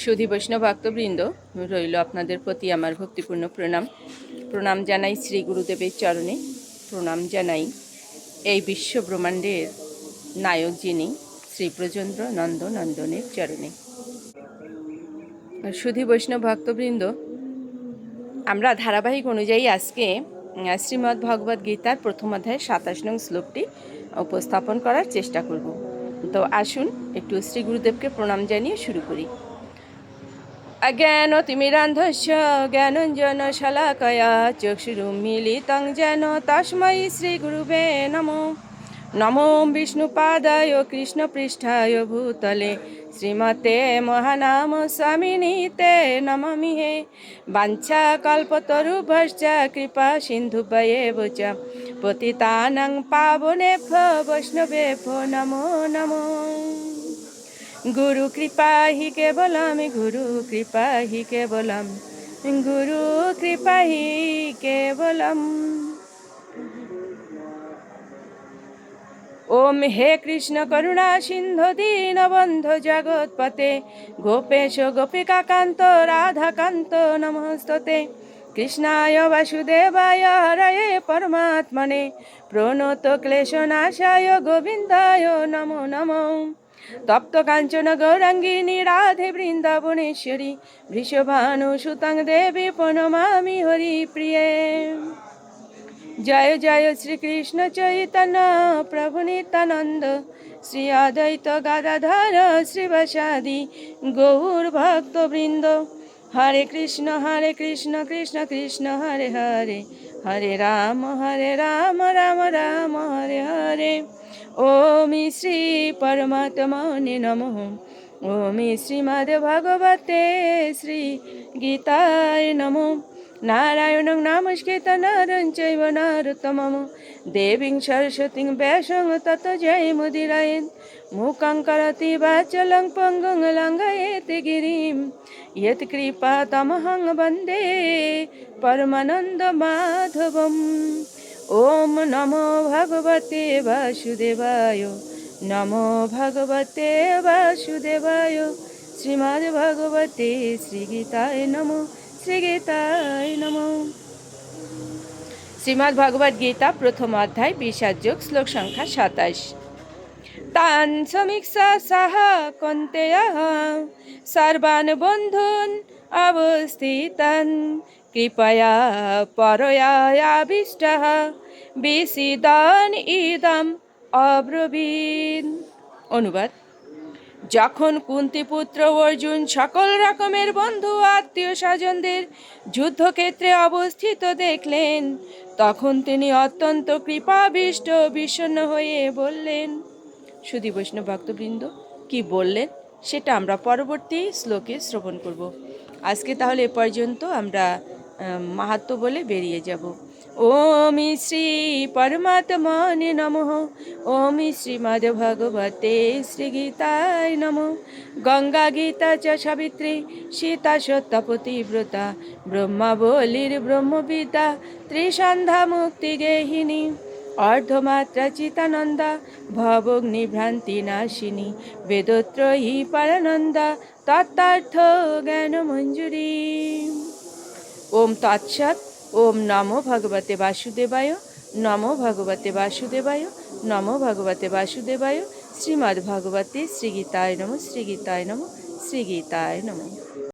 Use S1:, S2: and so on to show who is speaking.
S1: সুধী বৈষ্ণব ভক্তবৃন্দ রইল আপনাদের প্রতি আমার ভক্তিপূর্ণ প্রণাম প্রণাম জানাই শ্রী গুরুদেবের চরণে প্রণাম জানাই এই বিশ্ব ব্রহ্মাণ্ডের নায়ক যিনি শ্রী ব্রজেন্দ্র নন্দ নন্দনের চরণে সুধী বৈষ্ণব ভক্তবৃন্দ আমরা ধারাবাহিক অনুযায়ী আজকে শ্রীমদ্ ভগবদ গীতার প্রথম অধ্যায় সাতাশ নং শ্লোকটি উপস্থাপন করার চেষ্টা করব তো আসুন একটু শ্রী গুরুদেবকে প্রণাম জানিয়ে শুরু করি অজ্ঞানতিমিরান্ধস্য জ্ঞানঞ্জন শলাকয়া চক্ষুরুমিলিতং যেন তস্মৈ শ্রীগুরুবে নমো নমো বিষ্ণুপাদায় কৃষ্ণপৃষ্ঠায় ভূতলে শ্রীমতে মহানাম স্বামিনীতে নমমি হে বাঞ্ছা কল্পতরুভশ্চ কৃপা সিন্ধুভয়েব চ পতিতানং পাবনেভ্য বৈষ্ণবেভ্য নমো নমো গুরু কৃপাহি কেবলম গুরু কৃপাহি কেবলম গুরু কৃপাহি কেবলম ওম হে কৃষ্ণ করুণা সিন্ধু দীনবন্ধ জগৎপতে গোপেশ গোপিকা কান্ত রাধা কান্ত নমস্ততে কৃষ্ণায় বাসুদেবায় হরয়ে পরমাত্মনে প্রণত ক্লেশনাশায় গোবিন্দায় নমো নম তপ্ত কাঞ্চন গৌরাঙ্গিনী রাধে বৃন্দাবনেশ্বরী ভৃষভানু সুতাং দেবী প্রণমামি হরি প্রিয়ে জয় জয় শ্রীকৃষ্ণ চৈতন্য প্রভু নিতানন্দ শ্রী অদ্বৈত গাদাধর শ্রীবাসাদি গৌর বৃন্দ হরে কৃষ্ণ হরে কৃষ্ণ কৃষ্ণ কৃষ্ণ হরে হরে হরে রাম হরে রাম রাম রাম হরে হরে ॐ श्री परमात्मने नमः ॐ श्रीमद्भगवते श्रीगीताय नमो नारायणं नामस्कृतनारं चैव नारतमं देवीं सरस्वतीं व्यासं तत् जय मुदिरायन् मूकं करति वाचलं पङ्गं लङ्घयति गिरिं यत्कृपातमहं वन्दे परमानन्दमाधवम् ওম নমো ভগবতে বাসুদেবায় নমো ভগবতে বাসুদেবায় শ্রীমদ্ ভগবতে শ্রীগীতায় নমো শ্রীগীতায় নমো শ্রীমদ্ ভগবদ গীতা প্রথম অধ্যায় বিশাযোগ শ্লোক সংখ্যা সাতাশ তান সমীক্ষা সাহ কন্তেয় সর্বান বন্ধুন অবস্থিতন কৃপয়া পরয়াবিষ্ট বিশিদান ইদাম অব্রবীন অনুবাদ যখন কুন্তিপুত্র অর্জুন সকল রকমের বন্ধু আত্মীয় স্বজনদের যুদ্ধক্ষেত্রে অবস্থিত দেখলেন তখন তিনি অত্যন্ত কৃপাবিষ্ট বিষণ্ন হয়ে বললেন সুধী বৈষ্ণব ভক্তবৃন্দ কি বললেন সেটা আমরা পরবর্তী শ্লোকে শ্রবণ করব আজকে তাহলে এ পর্যন্ত আমরা মাহাত্ম বলে বেরিয়ে যাব ওম শ্রী পরমাত্মনে নম ওম শ্রীমদ ভগবতে শ্রী গীতায় নম গঙ্গা গীতা চ সাবিত্রী সীতা সত্যপতিব্রতা বলির ব্রহ্মবিদা ত্রিসন্ধ্যা মুক্তি গেহিনী অর্ধমাত্রা চিতানন্দা ভবগ্নিভ্রান্তি নাশিনী বেদত্রয়ী পরানন্দা তত্ত্বার্থ জ্ঞান মঞ্জুরী ওম তৎসাত ওম নম ভগবতে বাসুদেবায় নম ভগবতে বাসুদেবায় নম ভগবতে বাসুদেবায় শ্রীমদ্ভগবতে শ্রীগীতায় নম শ্রীগীতায় নম শ্রীগীতায় নম